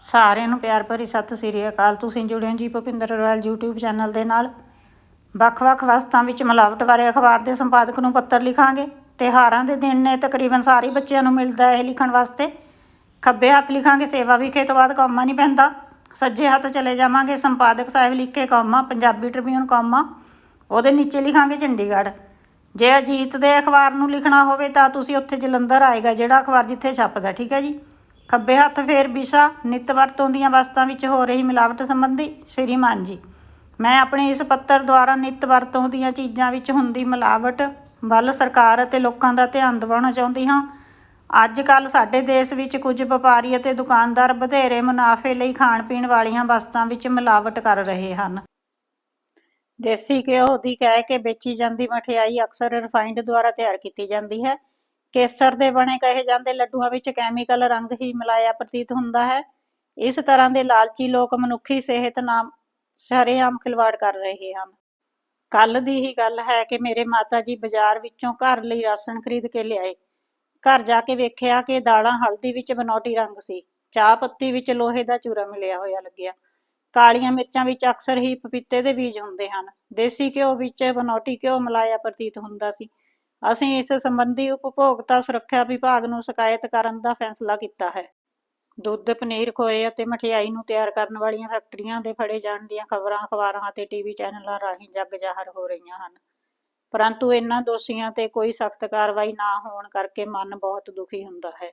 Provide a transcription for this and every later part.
ਸਾਰਿਆਂ ਨੂੰ ਪਿਆਰ ਭਰੀ ਸਤਿ ਸ੍ਰੀ ਅਕਾਲ। ਤੁਸੀਂ ਜੁੜਿਓ ਜੀ ਭੁਪਿੰਦਰ ਰੋਇਲ YouTube ਚੈਨਲ ਦੇ ਨਾਲ। ਵੱਖ-ਵੱਖ ਵਸਤਾਂ ਵਿੱਚ ਮਿਲਾਵਟ ਬਾਰੇ ਅਖਬਾਰ ਦੇ ਸੰਪਾਦਕ ਨੂੰ ਪੱਤਰ ਲਿਖਾਂਗੇ। ਤਿਉਹਾਰਾਂ ਦੇ ਦਿਨ ਨੇ ਤਕਰੀਬਨ ਸਾਰੇ ਬੱਚਿਆਂ ਨੂੰ ਮਿਲਦਾ ਹੈ ਇਹ ਲਿਖਣ ਵਾਸਤੇ। ਖੱਬੇ ਹੱਥ ਲਿਖਾਂਗੇ, ਸੇਵਾ ਵਿਖੇ ਤੋਂ ਬਾਅਦ ਕੌਮਾ ਨਹੀਂ ਪੈਂਦਾ। ਸੱਜੇ ਹੱਥ ਚਲੇ ਜਾਵਾਂਗੇ, ਸੰਪਾਦਕ ਸਾਹਿਬ ਲਿਖ ਕੇ ਕੌਮਾ, ਪੰਜਾਬੀ ਟ੍ਰਿਬਿਊਨ ਕੌਮਾ। ਉਹਦੇ ਨੀਚੇ ਲਿਖਾਂਗੇ ਚੰਡੀਗੜ੍ਹ। ਜੇ ਅਜੀਤ ਦੇ ਅਖਬਾਰ ਨੂੰ ਲਿਖਣਾ ਹੋਵੇ ਤਾਂ ਤੁਸੀਂ ਉੱਥੇ ਜਲੰਧਰ ਆਏਗਾ, ਜਿਹੜਾ ਅਖਬਾਰ ਜਿੱਥੇ ਛਪਦਾ, ਠੀਕ ਹੈ ਜੀ? ਖੱਬੇ ਹੱਥ ਫੇਰ ਵਿਸ਼ਾ, ਨਿੱਤ ਵਰਤੋਂ ਦੀਆਂ ਵਸਤਾਂ ਵਿੱਚ ਹੋ ਰਹੀ ਮਿਲਾਵਟ ਸੰਬੰਧੀ ਸ਼੍ਰੀਮਾਨ ਜੀ। ਮੈਂ ਆਪਣੇ ਇਸ ਪੱਤਰ ਦੁਆਰਾ ਨਿੱਤ ਵਰਤੋਂ ਦੀਆਂ ਚੀਜ਼ਾਂ ਵਿੱਚ ਹੁੰਦੀ ਮਿਲਾਵਟ ਵੱਲ ਸਰਕਾਰ ਅਤੇ ਲੋਕਾਂ ਦਾ ਧਿਆਨ ਦਿਵਾਉਣਾ ਚਾਹੁੰਦੀ ਹਾਂ। ਅੱਜ ਕੱਲ ਸਾਡੇ ਦੇਸ਼ ਵਿੱਚ ਕੁਝ ਵਪਾਰੀ ਅਤੇ ਦੁਕਾਨਦਾਰ ਵਧੇਰੇ ਮੁਨਾਫੇ ਲਈ ਖਾਣ ਪੀਣ ਵਾਲੀਆਂ ਵਸਤਾਂ ਵਿੱਚ ਮਿਲਾਵਟ ਕਰ ਰਹੇ ਹਨ। ਦੇਸੀ ਘਿਓ ਦੀ ਕਹਿ ਕੇ ਵੇਚੀ ਜਾਂਦੀ ਮਠਿਆਈ ਅਕਸਰ ਰਿਫਾਈਨਡ ਦੁਆਰਾ ਤਿਆਰ ਕੀਤੀ ਜਾਂਦੀ ਹੈ। ਕੇਸਰ ਦੇ ਬਣੇ ਕਹੇ ਜਾਂਦੇ ਲੱਡੂਆਂ ਵਿੱਚ ਕੈਮੀਕਲ ਰੰਗ ਹੀ ਮਿਲਾਇਆ ਪ੍ਰਤੀਤ ਹੁੰਦਾ ਹੈ। ਇਸ ਤਰ੍ਹਾਂ ਦੇ ਲਾਲਚੀ ਲੋਕ ਮਨੁੱਖੀ ਸਿਹਤ ਨਾਲ ਸ਼ਰੇਆਮ ਖਿਲਵਾੜ ਕਰ ਰਹੇ ਹਨ। ਕੱਲ ਦੀ ਹੀ ਗੱਲ ਹੈ ਕਿ ਮੇਰੇ ਮਾਤਾ ਜੀ ਬਾਜ਼ਾਰ ਵਿੱਚੋਂ ਘਰ ਲਈ ਰਾਸ਼ਨ ਖਰੀਦ ਕੇ ਲਿਆਏ। ਘਰ ਜਾ ਕੇ ਵੇਖਿਆ ਕਿ ਦਾਲਾਂ ਹਲਦੀ ਵਿੱਚ ਬਨੌਟੀ ਰੰਗ ਸੀ। ਚਾਹ ਪੱਤੀ ਵਿੱਚ ਲੋਹੇ ਦਾ ਚੂਰਾ ਮਿਲਿਆ ਹੋਇਆ ਲੱਗਿਆ। ਕਾਲੀਆਂ ਮਿਰਚਾਂ ਵਿੱਚ ਅਕਸਰ ਹੀ ਪਪੀਤੇ ਦੇ ਬੀਜ ਹੁੰਦੇ ਹਨ। ਦੇਸੀ ਘਿਓ ਵਿੱਚ ਬਨੌਟੀ ਘਿਓ ਮਿਲਾਇਆ ਪ੍ਰਤੀਤ ਹੁੰਦਾ ਸੀ। ਅਸੀਂ ਇਸ ਸੰਬੰਧੀ ਉਪਭੋਗਤਾ ਸੁਰੱਖਿਆ ਵਿਭਾਗ ਨੂੰ ਸ਼ਿਕਾਇਤ ਕਰਨ ਦਾ ਫੈਸਲਾ ਕੀਤਾ ਹੈ। ਦੁੱਧ, ਪਨੀਰ, ਖੋਏ ਅਤੇ ਮਠਿਆਈ ਨੂੰ ਤਿਆਰ ਕਰਨ ਵਾਲੀਆਂ ਫੈਕਟਰੀਆਂ ਦੇ ਫੜੇ ਜਾਣ ਦੀਆਂ ਖਬਰਾਂ ਅਖਬਾਰਾਂ ਅਤੇ ਟੀਵੀ ਚੈਨਲਾਂ ਰਾਹੀਂ ਜੱਗ ਜ਼ਾਹਰ ਹੋ ਰਹੀਆਂ ਹਨ। ਪਰੰਤੂ ਇਹਨਾਂ ਦੋਸ਼ੀਆਂ ਤੇ ਕੋਈ ਸਖਤ ਕਾਰਵਾਈ ਨਾ ਹੋਣ ਕਰਕੇ ਮਨ ਬਹੁਤ ਦੁਖੀ ਹੁੰਦਾ ਹੈ।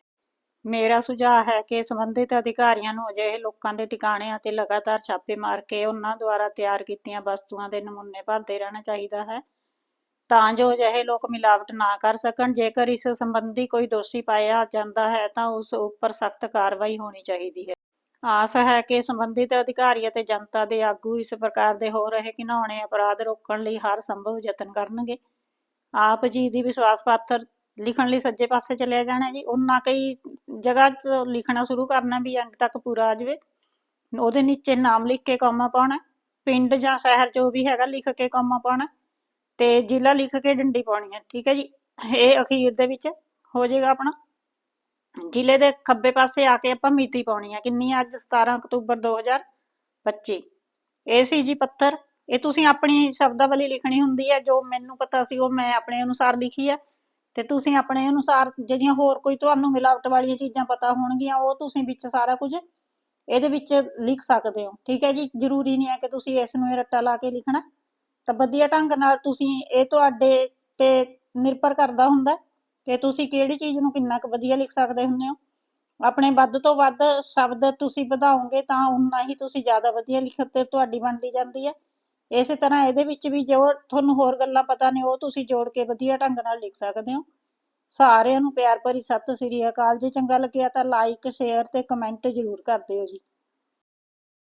ਮੇਰਾ ਸੁਝਾਅ ਹੈ ਕਿ ਸੰਬੰਧਿਤ ਅਧਿਕਾਰੀਆਂ ਨੂੰ ਅਜਿਹੇ ਲੋਕਾਂ ਦੇ ਟਿਕਾਣਿਆਂ ਤੇ ਲਗਾਤਾਰ ਛਾਪੇ ਮਾਰ ਕੇ ਉਹਨਾਂ ਦੁਆਰਾ ਤਿਆਰ ਕੀਤੀਆਂ ਵਸਤੂਆਂ ਦੇ ਨਮੂਨੇ ਭਰਦੇ ਰਹਿਣਾ ਚਾਹੀਦਾ ਹੈ। ਤਾਂ ਜੋ ਅਜਿਹੇ ਲੋਕ ਮਿਲਾਵਟ ਨਾ ਕਰ ਸਕਣ। ਜੇਕਰ ਇਸ ਸੰਬੰਧੀ ਕੋਈ ਦੋਸ਼ੀ ਪਾਇਆ ਜਾਂਦਾ ਹੈ, ਤਾਂ ਉਸ ਉੱਪਰ ਸਖਤ ਕਾਰਵਾਈ ਹੋਣੀ ਚਾਹੀਦੀ ਹੈ। ਆਸ ਹੈ ਕਿ ਸੰਬੰਧਿਤ ਅਧਿਕਾਰੀ ਅਤੇ ਜਨਤਾ ਦੇ ਆਗੂ ਇਸ ਪ੍ਰਕਾਰ ਦੇ ਹੋ ਰਹੇ ਘਿਨਾਉਣੇ ਅਪਰਾਧ ਰੋਕਣ ਲਈ ਹਰ ਸੰਭਵ ਯਤਨ ਕਰਨਗੇ। ਆਪ ਜੀ ਦੀ ਵਿਸ਼ਵਾਸ ਪਾਤਰ ਲਿਖਣ ਲਈ ਸੱਜੇ ਪਾਸੇ ਚਲਿਆ ਜਾਣਾ ਜੀ। ਉਹਨਾਂ ਕਈ ਜਗ੍ਹਾ 'ਚ ਲਿਖਣਾ ਸ਼ੁਰੂ ਕਰਨਾ ਵੀ ਅੰਤ ਤੱਕ ਪੂਰਾ ਆ ਜਾਵੇ। ਉਹਦੇ ਨੀਚੇ ਨਾਮ ਲਿਖ ਕੇ ਕੌਮਾ ਪਾਉਣਾ, ਪਿੰਡ ਜਾਂ ਸ਼ਹਿਰ ਜੋ ਵੀ ਹੈਗਾ ਲਿਖ ਕੇ ਕੌਮਾ ਪਾਉਣਾ। ਤੇ ਜ਼ਿਲ੍ਹਾ ਲਿਖ ਕੇ ਡੰਡੀ ਪਾਉਣੀ ਹੈ ਠੀਕ ਹੈ ਜੀ? ਇਹ ਅਖੀਰ ਦੇ ਵਿੱਚ ਹੋ ਜਾਏਗਾ ਆਪਣਾ। ਜ਼ਿਲ੍ਹੇ ਦੇ ਖੱਬੇ ਪਾਸੇ ਆ ਕੇ ਆਪਾਂ ਮਿਤੀ ਪਾਉਣੀ ਹੈ ਕਿੰਨੀ ਅੱਜ 17 ਅਕਤੂਬਰ 2025 ਇਹ ਸੀ ਜੀ ਪੱਤਰ ਇਹ ਤੁਸੀਂ ਆਪਣੀ ਸ਼ਬਦਾਵਲੀ ਲਿਖਣੀ ਹੁੰਦੀ ਹੈ ਜੋ ਮੈਨੂੰ ਪਤਾ ਸੀ, ਉਹ ਮੈਂ ਆਪਣੇ ਅਨੁਸਾਰ ਲਿਖੀ ਹੈ ਤੇ ਤੁਸੀਂ ਆਪਣੇ ਅਨੁਸਾਰ ਜਿਹੜੀਆਂ ਹੋਰ ਕੋਈ ਤੁਹਾਨੂੰ ਮਿਲਾਵਟ ਵਾਲੀਆਂ ਚੀਜ਼ਾਂ ਪਤਾ ਹੋਣਗੀਆਂ, ਉਹ ਤੁਸੀਂ ਵਿੱਚ ਸਾਰਾ ਕੁਝ ਇਹਦੇ ਵਿੱਚ ਲਿਖ ਸਕਦੇ ਹੋ। ਠੀਕ ਹੈ ਜੀ? ਜ਼ਰੂਰੀ ਨਹੀਂ ਹੈ ਕਿ ਤੁਸੀਂ ਇਸ ਨੂੰ ਇਹ ਰੱਟਾ ਲਾ ਕੇ ਲਿਖਣਾ। ਤਾਂ ਵਧੀਆ ਢੰਗ ਨਾਲ ਤੁਸੀਂ ਇਹ ਤੁਹਾਡੇ ਤੇ ਨਿਰਭਰ ਕਰਦਾ ਹੁੰਦਾ ਕਿ ਤੁਸੀਂ ਕਿਹੜੀ ਚੀਜ਼ ਨੂੰ ਕਿੰਨਾ ਕੁ ਵਧੀਆ ਲਿਖ ਸਕਦੇ ਹੁੰਦੇ ਹੋ। ਆਪਣੇ ਵੱਧ ਤੋਂ ਵੱਧ ਸ਼ਬਦ ਤੁਸੀਂ ਵਧਾਓਗੇ ਤਾਂ ਉਨਾ ਹੀ ਤੁਸੀਂ ਜ਼ਿਆਦਾ ਵਧੀਆ ਲਿਖਤ ਤੇ ਤੁਹਾਡੀ ਬਣਦੀ ਜਾਂਦੀ ਹੈ। ਇਸੇ ਤਰ੍ਹਾਂ ਇਹਦੇ ਵਿੱਚ ਵੀ ਜੋ ਤੁਹਾਨੂੰ ਹੋਰ ਗੱਲਾਂ ਪਤਾ ਨੇ ਉਹ ਤੁਸੀਂ ਜੋੜ ਕੇ ਵਧੀਆ ਢੰਗ ਨਾਲ ਲਿਖ ਸਕਦੇ ਹੋ। ਸਾਰਿਆਂ ਨੂੰ ਪਿਆਰ ਭਰੀ ਸਤਿ ਸ੍ਰੀ ਅਕਾਲ। ਜੇ ਚੰਗਾ ਲੱਗਿਆ ਤਾਂ ਲਾਈਕ ਸ਼ੇਅਰ ਤੇ ਕਮੈਂਟ ਜ਼ਰੂਰ ਕਰ ਦਿਓ ਜੀ।